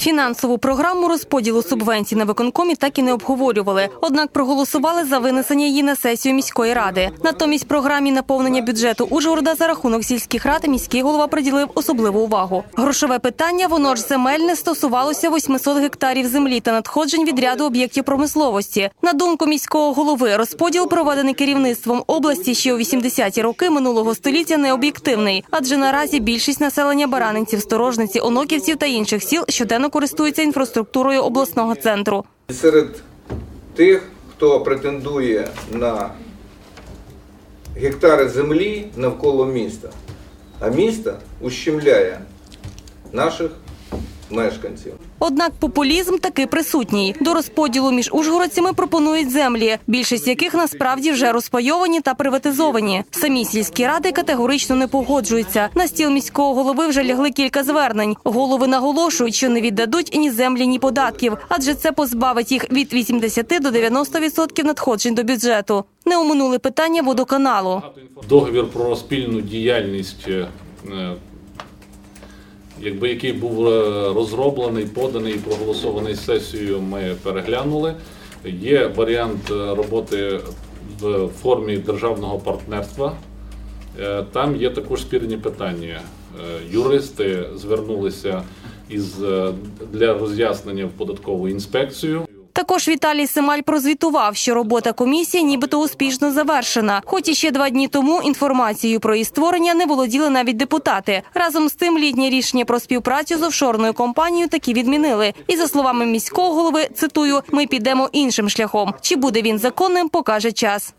Фінансову програму розподілу субвенцій на виконкомі так і не обговорювали. Однак проголосували за винесення її на сесію міської ради. Натомість програмі наповнення бюджету Ужгорода за рахунок сільських рад міський голова приділив особливу увагу. Грошове питання воно ж земельне стосувалося 800 гектарів землі та надходжень від ряду об'єктів промисловості. На думку міського голови, розподіл проведений керівництвом області ще у 80-ті роки минулого століття не об'єктивний, адже наразі більшість населення баранинців, сторожниці, оноківців та інших сіл щоденно користуються інфраструктурою обласного центру. Серед тих, хто претендує на гектари землі навколо міста, а місто ущемляє наших мешканців. Однак популізм таки присутній. До розподілу між ужгородцями пропонують землі, більшість яких насправді вже розпайовані та приватизовані. Самі сільські ради категорично не погоджуються. На стіл міського голови вже лягли кілька звернень. Голови наголошують, що не віддадуть ні землі, ні податків, адже це позбавить їх від 80 до 90% надходжень до бюджету. Не оминули питання водоканалу. Договір про спільну діяльність, е, якби який був е, розроблений, поданий і проголосований сесією, ми переглянули. Є варіант е, роботи в формі державного партнерства. Е, Там є також спірні питання. Юристи звернулися із для роз'яснення в податкову інспекцію. Також Віталій Семаль прозвітував, що робота комісії нібито успішно завершена. Хоч і ще два дні тому інформацією про її створення не володіли навіть депутати. Разом з тим літнє рішення про співпрацю з офшорною компанією таки відмінили. І за словами міського голови, цитую, ми підемо іншим шляхом. Чи буде він законним, покаже час.